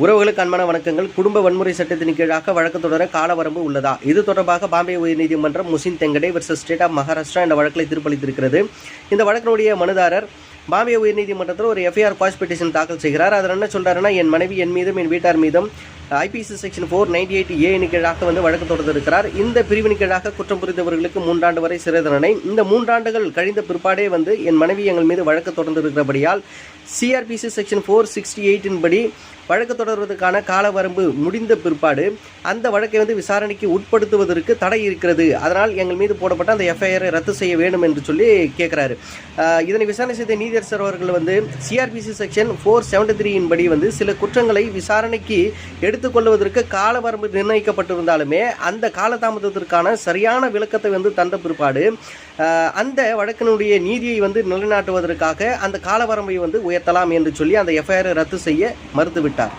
உறவுகளுக்கு அன்பான வணக்கங்கள். குடும்ப வன்முறை சட்டத்தின் கீழாக வழக்கு தொடர காலவரம்பு உள்ளதா? இது தொடர்பாக பாம்பே உயர்நீதிமன்றம் Musin Tengade versus state of Maharashtra என்ற வழக்கில் தீர்ப்பளித்திருக்கிறது. இந்த வழக்கினுடைய மனுதாரர் பாம்பே உயர்நீதிமன்றத்தில் ஒரு எஃப்ஐஆர் பாஸ் பெட்டிஷன் தாக்கல் செய்கிறார். அதில் என்ன சொல்கிறாருன்னா என் மனைவி என் மீதும் என் வீட்டார் மீதும் IPC section four ninety eight A கீழாக வந்து வழக்கு தொடர்ந்திருக்கிறார். இந்த பிரிவின் கீழாக குற்றம் புரிந்தவர்களுக்கு மூன்றாண்டு வரை சிறை தண்டனை. இந்த மூன்றாண்டுகள் கழிந்த பிற்பாடே வந்து என் மனைவி எங்கள் மீது வழக்கு தொடர்ந்திருக்கிறபடியால் சிஆர்பிசி செக்ஷன் ஃபோர் சிக்ஸ்டி எயிட்டின் படி வழக்கு தொடர்வதற்கான காலவரம்பு முடிந்த பிற்பாடு அந்த வழக்கை வந்து விசாரணைக்கு உட்படுத்துவதற்கு தடை இருக்கிறது. அதனால் எங்கள் மீது போடப்பட்ட அந்த எஃப்ஐஆரை ரத்து செய்ய வேண்டும் என்று சொல்லி கேட்குறாரு. இதனை விசாரணை செய்த நீதியரசர் அவர்கள் வந்து சிஆர்பிசி செக்ஷன் ஃபோர் செவன்டி த்ரீயின் படி வந்து சில குற்றங்களை விசாரணைக்கு எடுத்து எடுத்துக்கொள்வதற்கு காலவரம்பு நிர்ணயிக்கப்பட்டிருந்தாலுமே அந்த காலதாமதத்திற்கான சரியான விளக்கத்தை வந்து தந்த பிற்பாடு ஆஹ், அந்த வழக்கினுடைய நீதியை வந்து நிலைநாட்டுவதற்காக அந்த காலவரம்பை வந்து உயர்த்தலாம் என்று சொல்லி அந்த எஃப்ஐஆரை ரத்து செய்ய மறுத்துவிட்டார்.